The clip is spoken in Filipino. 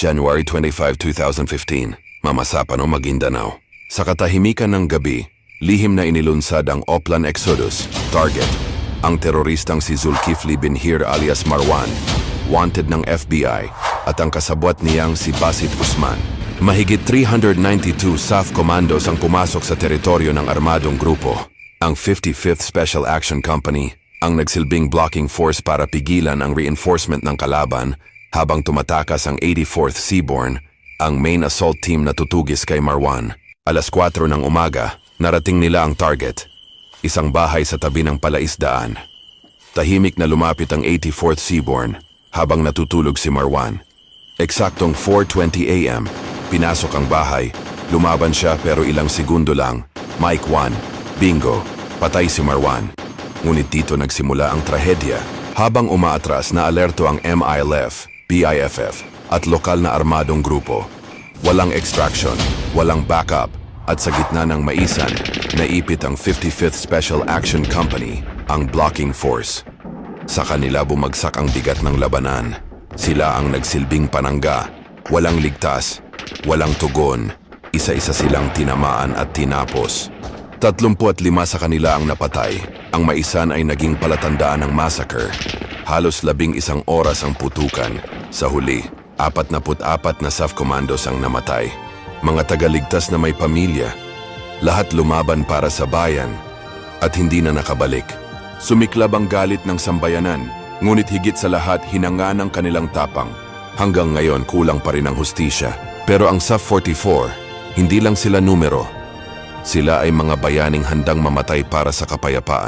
January 25, 2015, Mamasapano, Maguindanao. Sa katahimikan ng gabi, lihim na inilunsad ang Oplan Exodus, Target, ang teroristang si Zulkifli bin Hir alias Marwan, wanted ng FBI, at ang kasabwat niyang si Basit Usman. Mahigit 392 SAF commandos ang pumasok sa teritoryo ng armadong grupo. Ang 55th Special Action Company ang nagsilbing blocking force para pigilan ang reinforcement ng kalaban habang tumatakas ang 84th Seaborne, ang main assault team na tutugis kay Marwan. Alas 4 ng umaga, narating nila ang target, isang bahay sa tabi ng palaisdaan. Tahimik na lumapit ang 84th Seaborne habang natutulog si Marwan. Eksaktong 4.20 a.m., pinasok ang bahay. Lumaban siya pero ilang segundo lang. Mike 1, bingo, patay si Marwan. Ngunit dito nagsimula ang trahedya. Habang umaatras na alerto ang MILF, BIFF, at lokal na armadong grupo. Walang extraction, walang backup, at sa gitna ng maisan, naipit ang 55th Special Action Company, ang blocking force. Sa kanila bumagsak ang bigat ng labanan. Sila ang nagsilbing panangga. Walang ligtas, walang tugon. Isa-isa silang tinamaan at tinapos. 35 sa kanila ang napatay. Ang maisan ay naging palatandaan ng massacre. Halos labing isang oras ang putukan. Sa huli, 44 na SAF commandos ang namatay. Mga tagaligtas na may pamilya. Lahat lumaban para sa bayan at hindi na nakabalik. Sumiklab ang galit ng sambayanan, ngunit higit sa lahat hinanga ng kanilang tapang. Hanggang ngayon kulang pa rin ang hustisya. Pero ang SAF-44, hindi lang sila numero. Sila ay mga bayaning handang mamatay para sa kapayapaan.